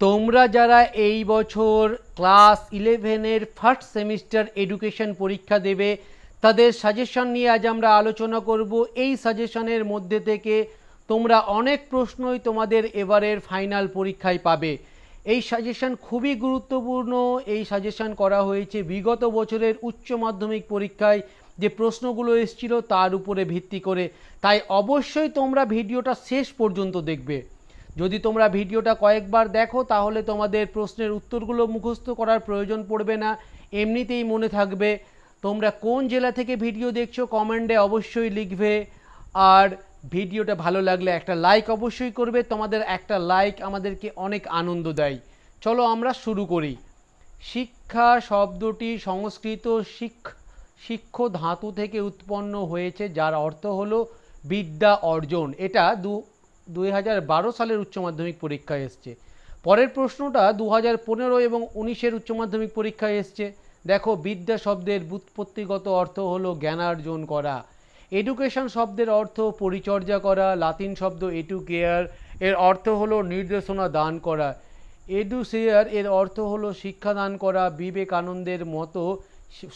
তোমরা যারা এই বছর ক্লাস ইলেভেনের ফার্স্ট সেমিস্টার এডুকেশন পরীক্ষা দেবে, তাদের সাজেশন নিয়ে আজ আমরা আলোচনা করব। এই সাজেশনের মধ্যে থেকে তোমরা অনেক প্রশ্নই তোমাদের এবারের ফাইনাল পরীক্ষায় পাবে। এই সাজেশন খুবই গুরুত্বপূর্ণ। এই সাজেশন করা হয়েছে বিগত বছরের উচ্চ মাধ্যমিক পরীক্ষায়। যে প্রশ্নগুলো এসেছিল তার উপরে ভিত্তি করে। তাই অবশ্যই তোমরা ভিডিওটা শেষ পর্যন্ত দেখবে। যদি তোমরা ভিডিওটা কয়েকবার দেখো, তাহলে তোমাদের প্রশ্নের উত্তরগুলো মুখস্থ করার প্রয়োজন পড়বে না। এমনিতেই মনে থাকবে, তোমরা কোন জেলা থেকে ভিডিও দেখছ কমেন্টে অবশ্যই লিখবে। আর ভিডিওটা ভালো লাগলে একটা লাইক অবশ্যই করবে, তোমাদের একটা লাইক আমাদেরকে অনেক আনন্দ দেয়। চলো আমরা শুরু করি। শিক্ষা শব্দটি সংস্কৃত শিখ, শিক্ষ ধাতু থেকে উৎপন্ন হয়েছে, যার অর্থ হলো বিদ্যা অর্জন। এটা দু দুই হাজার বারো সালের উচ্চ মাধ্যমিক পরীক্ষায় এসছে। পরের প্রশ্নটা দু হাজার পনেরো এবং উনিশের উচ্চ মাধ্যমিক পরীক্ষায় এসছে। দেখো, বিদ্যা শব্দের ব্যুৎপত্তিগত অর্থ হলো জ্ঞানার্জন করা। এডুকেশন শব্দের অর্থ পরিচর্যা করা, লাতিন শব্দ এটু কেয়ার এর অর্থ হলো নির্দেশনা দান করা। এডুসেয়ার, এর অর্থ হলো শিক্ষাদান করা, বিবেকানন্দের মতো,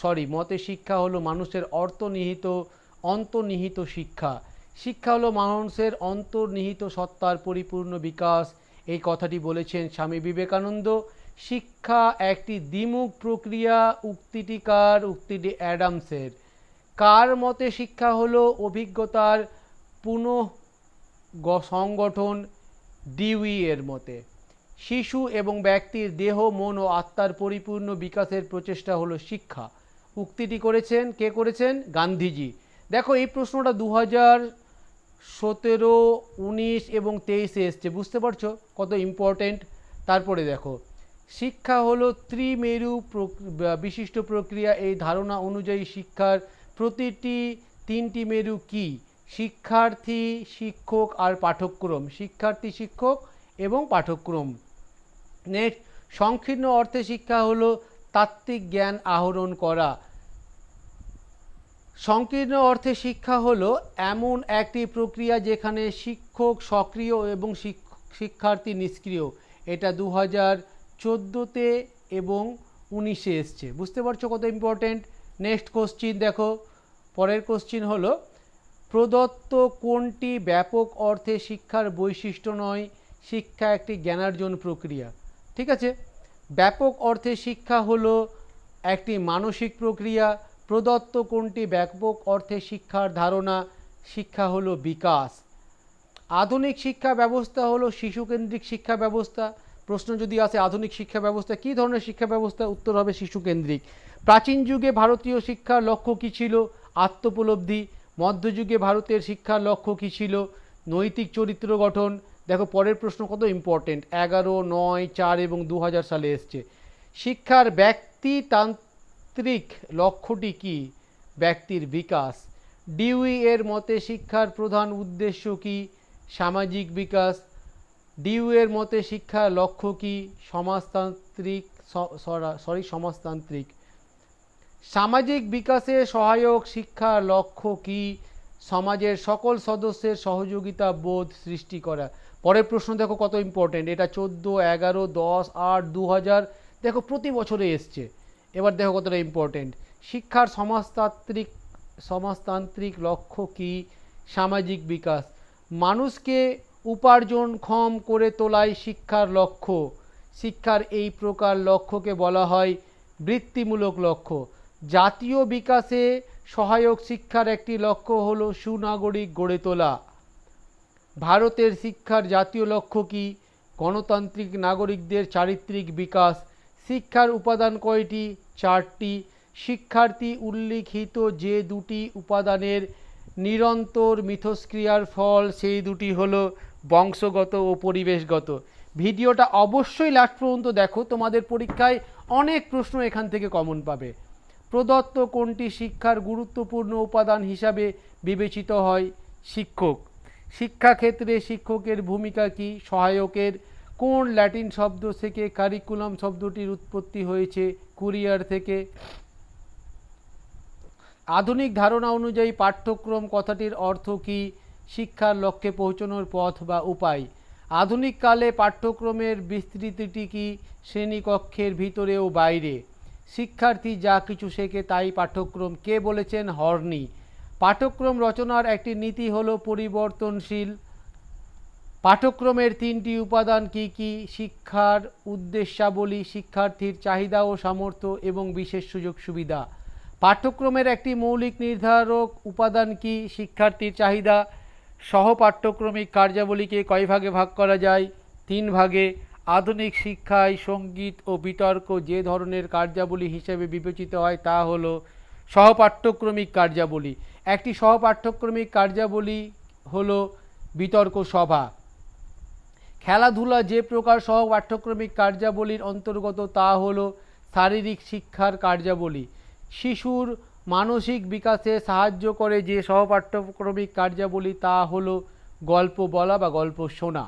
সরি, মতে শিক্ষা হলো মানুষের অর্থনিহিত, অন্তর্নিহিত শিক্ষা। শিক্ষা হলো মানুষের অন্তর্নিহিত সত্তার পরিপূর্ণ বিকাশ। এই কথাটি বলেছেন স্বামী বিবেকানন্দ। শিক্ষা একটি দ্বিমুখ প্রক্রিয়া, উক্তিটি কার? উক্তিটি অ্যাডামসের। কার মতে শিক্ষা হলো অভিজ্ঞতার পুনঃ সংগঠন ডিউই এর মতে। শিশু এবং ব্যক্তির দেহ, মন ও আত্মার পরিপূর্ণ বিকাশের প্রচেষ্টা হলো শিক্ষা। উক্তিটি করেছেন, কে করেছেন? গান্ধীজি। দেখো, এই প্রশ্নটা দু হাজার সতেরো, উনিশ এবং তেইশে এসছে, বুঝতে পারছ? কত ইম্পর্টেন্ট তারপরে দেখো, শিক্ষা হলো ত্রিমেরু বিশিষ্ট প্রক্রিয়া, এই ধারণা অনুযায়ী শিক্ষার প্রতিটি তিনটি মেরু কি? শিক্ষার্থী, শিক্ষক আর পাঠক্রম শিক্ষার্থী, শিক্ষক এবং পাঠক্রম নেক্সট সংকীর্ণ অর্থে শিক্ষা হলো তাত্ত্বিক জ্ঞান আহরণ করা। সংকীর্ণ অর্থে শিক্ষা হলো এমন একটি প্রক্রিয়া যেখানে শিক্ষক সক্রিয় এবং শিক্ষার্থী নিষ্ক্রিয়। এটা দু হাজার চোদ্দোতে এবং উনিশে এসছে। বুঝতে পারছ কত ইম্পর্টেন্ট নেক্সট কোশ্চিন দেখো। পরের কোশ্চিন হলো, প্রদত্ত কোনটি ব্যাপক অর্থে শিক্ষার বৈশিষ্ট্য নয়? শিক্ষা একটি জ্ঞানার্জন প্রক্রিয়া। ঠিক আছে? ব্যাপক অর্থে শিক্ষা হলো একটি মানসিক প্রক্রিয়া প্রদত্ত কোনটি ব্যাপক অর্থে শিক্ষার ধারণা? শিক্ষা হলো বিকাশ। আধুনিক শিক্ষা ব্যবস্থা হলো শিশুকেন্দ্রিক শিক্ষা ব্যবস্থা। প্রশ্ন যদি আসে, আধুনিক শিক্ষা ব্যবস্থা, কী ধরনের শিক্ষা ব্যবস্থা? উত্তর হবে শিশুকেন্দ্রিক। প্রাচীন যুগে ভারতীয় শিক্ষার লক্ষ্য কী ছিল? আত্মোপলব্ধি। মধ্যযুগে ভারতের শিক্ষার লক্ষ্য কী ছিল? নৈতিক চরিত্র গঠন। দেখো, পরের প্রশ্ন কত ইম্পর্টেন্ট এগারো, নয়, চার এবং দু হাজার সালে এসছে। শিক্ষার ব্যক্তিতান্ত্রিক লক্ষ্যটি কি? ব্যক্তির বিকাশ। ডিউই এর মতে শিক্ষার প্রধান উদ্দেশ্য কি? সামাজিক বিকাশ। ডিউ এর মতে শিক্ষার লক্ষ্য কি? সমাজতান্ত্রিক সরি সমাজতান্ত্রিক। সামাজিক বিকাশে সহায়ক শিক্ষার লক্ষ্য কি? সমাজের সকল সদস্যের সহযোগিতা বোধ সৃষ্টি করা। পরের প্রশ্ন, দেখো কত ইম্পর্টেন্ট এটা চোদ্দ, এগারো, দশ, আট দু হাজার দেখো প্রতি বছরে এসছে। এবার দেখো কতটা ইম্পর্টেন্ট শিক্ষার সমাজতান্ত্রিক সমাজতান্ত্রিক লক্ষ্য কি? সামাজিক বিকাশ। মানুষকে উপার্জনক্ষম করে তোলাই শিক্ষার লক্ষ্য। শিক্ষার এই প্রকার লক্ষ্যকে বলা হয় বৃত্তিমূলক লক্ষ্য। জাতীয় বিকাশে সহায়ক শিক্ষার একটি লক্ষ্য হলো সুনাগরিক গড়ে তোলা। ভারতের শিক্ষার জাতীয় লক্ষ্য কি? গণতান্ত্রিক নাগরিকদের চারিত্রিক বিকাশ। শিক্ষার উপাদান কয়টি? চারটি। শিক্ষার্থী উল্লিখিত যে দুটি উপাদানের নিরন্তর মিথস্ক্রিয়ার ফল, সেই দুটি হলো বংশগত ও পরিবেশগত। ভিডিওটা অবশ্যই লাস্ট পর্যন্ত দেখো, তোমাদের পরীক্ষায় অনেক প্রশ্ন এখান থেকে কমন পাবে। প্রদত্ত কোনটি শিক্ষার গুরুত্বপূর্ণ উপাদান হিসাবে বিবেচিত হয়? শিক্ষক। শিক্ষাক্ষেত্রে শিক্ষকের ভূমিকা কি? সহায়কের কোন ল্যাটিন শব্দ থেকে কারিকুলাম শব্দটির উৎপত্তি হয়েছে? কুরিয়ার থেকে। আধুনিক ধারণা অনুযায়ী পাঠ্যক্রম কথাটির অর্থ কি? শিক্ষার লক্ষ্যে পৌঁছানোর পথ বা উপায়। আধুনিক কালে পাঠ্যক্রমের বিস্তৃতিটি কি? শ্রেণীকক্ষের ভিতরে ও বাইরে। শিক্ষার্থী যা কিছু শেখে তাই পাঠ্যক্রম কে বলেছেন? হর্নি। পাঠ্যক্রম রচনার একটি নীতি হলো পরিবর্তনশীল পাঠ্যক্রমের তিনটি উপাদান কি কি? শিক্ষার উদ্দেশ্যাবলী, শিক্ষার্থীর চাহিদা ও সামর্থ্য এবং বিশেষ সুযোগ সুবিধা। পাঠ্যক্রমের একটি মৌলিক নির্ধারক উপাদান কি? শিক্ষার্থীর চাহিদা সহ পাঠ্যক্রমিক কার্যাবলীকে কয় ভাগে ভাগ করা যায়? তিন ভাগে। আধুনিক শিক্ষায় সংগীত ও বিতর্ক যে ধরনের কার্যাবলী হিসেবে বিবেচিত হয় তা হল সহপাঠ্যক্রমিক কার্যাবলী। একটি সহপাঠ্যক্রমিক কার্যাবলী হলো বিতর্ক সভা। খেলাধুলা যে প্রকার সহ পাঠ্যক্রমিক কার্যাবলীর অন্তর্গত তা হল শারীরিক শিক্ষার কার্যাবলী। শিশুর মানসিক বিকাশে সাহায্য করে যে সহপাঠ্যক্রমিক কার্যাবলী তা হল গল্প বলা বা গল্প শোনা।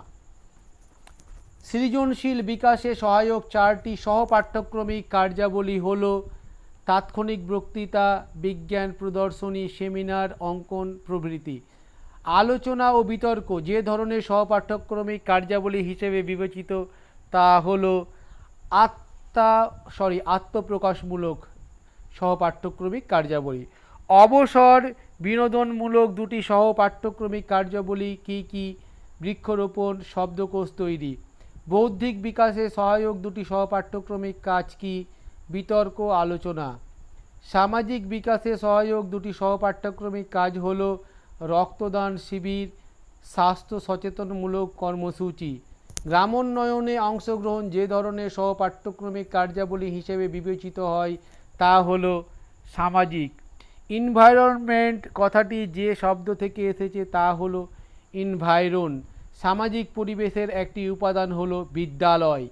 সৃজনশীল বিকাশে সহায়ক চারটি সহপাঠ্যক্রমিক কার্যাবলী হল তাৎক্ষণিক বক্তৃতা, বিজ্ঞান প্রদর্শনী, সেমিনার, অঙ্কন প্রভৃতি। আলোচনা ও বিতর্ক যে ধরনের সহপাঠ্যক্রমিক কার্যাবলী হিসেবে বিবেচিত, তা হলো আত্মা সরি আত্মপ্রকাশমূলক সহপাঠ্যক্রমিক কার্যাবলী। অবসর বিনোদনমূলক দুটি সহপাঠ্যক্রমিক কার্যাবলী কি কি? বৃক্ষরোপণ, শব্দকোষ তৈরি। বৌদ্ধিক বিকাশে সহায়ক দুটি সহপাঠ্যক্রমিক কাজ কি? বিতর্ক, আলোচনা। সামাজিক বিকাশে সহায়ক দুটি সহপাঠ্যক্রমিক কাজ হলো রক্তদান শিবির, স্বাস্থ্য সচেতনমূলক কর্মসূচি। গ্রামোন্নয়নে অংশগ্রহণ যে ধরনের সহপাঠ্যক্রমিক কার্যাবলী হিসেবে বিবেচিত হয়, তা হল সামাজিক। ইনভায়রনমেন্ট কথাটি যে শব্দ থেকে এসেছে, তা হলো ইনভাইরন সামাজিক পরিবেশের একটি উপাদান হলো বিদ্যালয়।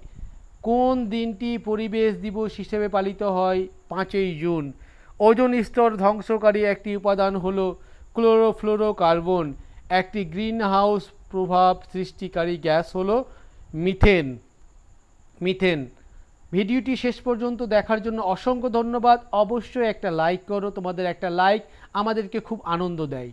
কোন দিনটি পরিবেশ দিবস হিসেবে পালিত হয়? পাঁচই জুন। ওজন স্তর ধ্বংসকারী একটি উপাদান হলো ক্লোরোফ্লোরোকার্বন, একটি গ্রিন হাউস প্রভাব সৃষ্টিকারী গ্যাস হল মিথেন। মিথেন। ভিডিওটি শেষ পর্যন্ত দেখার জন্য অসংখ্য ধন্যবাদ। অবশ্যই একটা লাইক করো, তোমাদের একটা লাইক আমাদেরকে খুব আনন্দ দেয়।